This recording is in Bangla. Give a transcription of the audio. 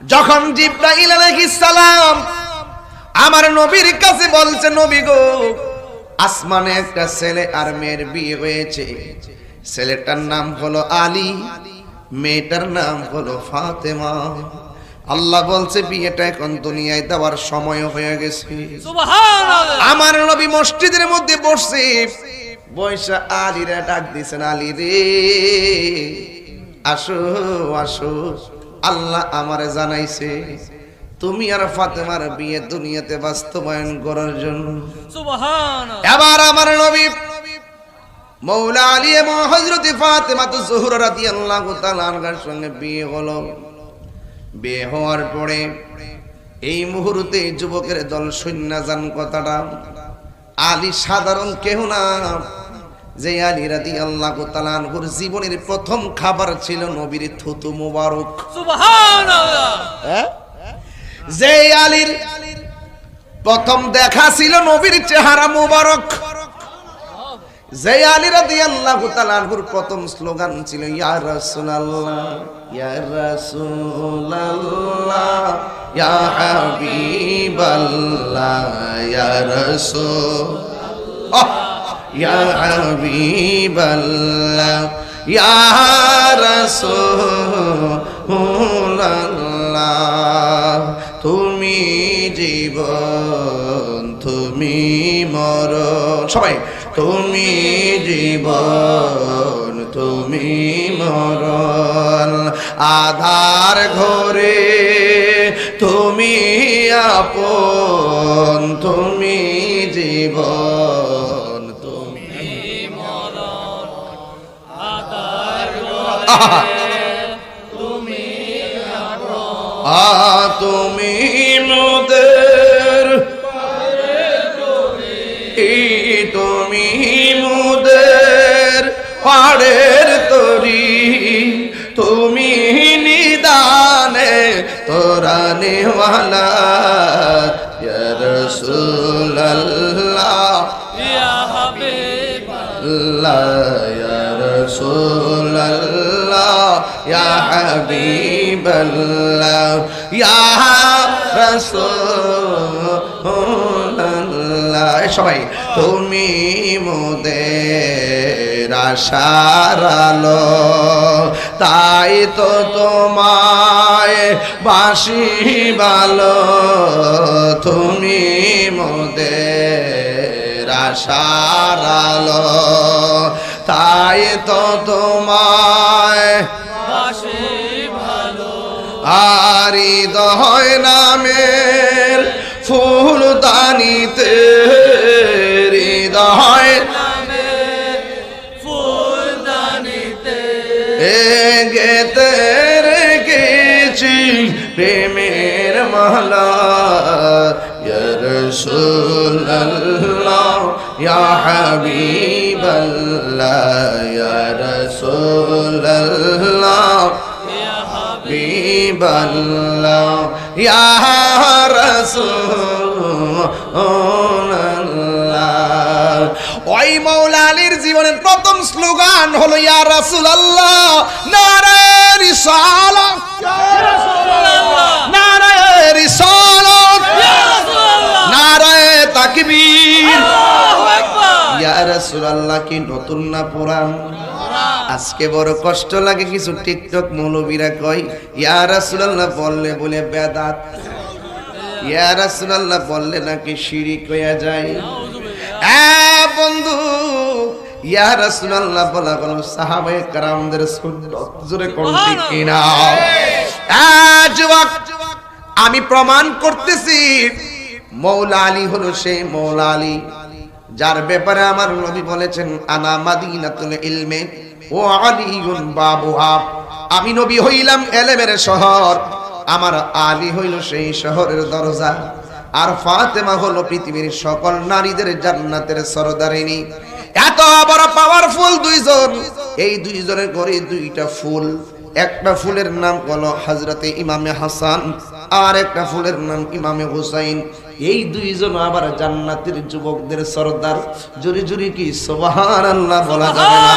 যখন জিব্রাইল সালাম আমার নবীর কাছে বলছে নবী গো আসমানে একটা ছেলে আর মেয়ের বিয়ে হয়েছে। ছেলেটার নাম হলো আলী মেয়েটার নাম হলো ফাতেমা। আল্লাহ বলছে বিয়েটা এখন দুনিয়ায় দেওয়ার সময় হয়ে গেছে। আমার নবী মসজিদের মধ্যে বসছে। বৈশা আলীরা ডাক দিছেন আলী রে আসো আসো। আল্লাহ আমারে জানাইছে তুমি আর ফাতেমার বিয়ে দুনিয়াতে বাস্তবায়ন করার জন্য। এবার আমার নবী মৌলা আলী এবং হজরত ফাতেমা তো জহুরা রাদিয়াল্লাহু তাআলা আনহার সঙ্গে বিয়ে হলো। বিয়ে হওয়ার পরে এই মুহূর্তে যুবকের দল সৈন্য যান কথাটা। আলী সাধারণ কেহ না। যে আলী রাদি আল্লাহ তালানহুর জীবনের প্রথম খাবার ছিল নবীর থুতু মুবারক। সুবহানাল্লাহ। যে আলীর প্রথম দেখা ছিল নবীর চেহারা মুবারক। যে আলী রাদিয়াল্লাহু তাআলার প্রথম স্লোগান ছিল ইয়া রাসূলুল্লাহ ইয়া রাসূলুল্লাহ ইয়া হাবিবাল্লাহ ইয়া রাসূল! ইয়া হাবিবাল্লাহ ইয়া রাসূলুল্লাহ তুমি জীবন, তুমি মরণ। সবাই, তুমি জীবন, তুমি মরণ। আধার ঘরে তুমি আপন, তুমি জীবন। আ তুমি মোদের তুমি মোদের পাড়ের তরি তুমি নিদানে তোরা নেওয়ালা ইয়া রাসূলুল্লাহ ইয়া হাবিবাল্লাহ, ইয়া এই সবাই, তুমি মোদের আশার আলো, তাই তো তোমায় বাসি ভালো তুমি মোদের আশার আলো, তাই তো তোমায় আর হৃদয় নামের ফুল দানিতে হৃদয়। গেতে রেখেছি প্রেমের মালা। ইয়া রাসূলুল্লাহ, ইয়া হাবিবাল্লাহ, ইয়া রাসূলুল্লাহ। ইয়া হাবিবাল্লাহ ইয়া রাসূলুল্লাহ। ওই মাওলা আলীর জীবনের প্রথম স্লোগান হলো ইয়া রাসূলুল্লাহ নারায়ে রিসালাত। নারায়ে রিসালাত। ইয়া রাসূলুল্লাহ। নারায়ে তাকবীর। আল্লাহু আকবার। ইয়া রাসূলুল্লাহ কি নতুন না পুরান? আজকে বড় কষ্ট লাগে কিছু টিকটক মৌলবীরা কয় ইয়ার রাসূলুল্লাহ, বললে বলে বেদাত। ইয়ার রাসূলুল্লাহ বললে নাকি সিঁড়ি কয়া যায়। বন্ধু আমি প্রমাণ করতেছি, মৌলা আলী হলো সে মৌলা আলী, যার ব্যাপারে আমার নবী বলেছেন, আনা মাদিনা তুলে ইলমে ও আলিউন বাবুহা, আমি নবী হইলাম এলেমের শহর। আমার আলী হইল সেই শহরের দরজা। আর ফাতেমা হলো পৃথিবীর সকল নারীদের জান্নাতের সরদারিনী। এত বড় পাওয়ারফুল দুইজন। এই দুইজনের ঘরে দুইটা ফুল। একটা ফুলের নাম হলো হাজরতে ইমামে হাসান, আর একটা ফুলের নাম ইমামে হুসাইন। এই দুইজন আবার জান্নাতের যুবকদের সর্দার। জুরি জুরি কি সোবাহান আল্লাহ বলা যাবে না?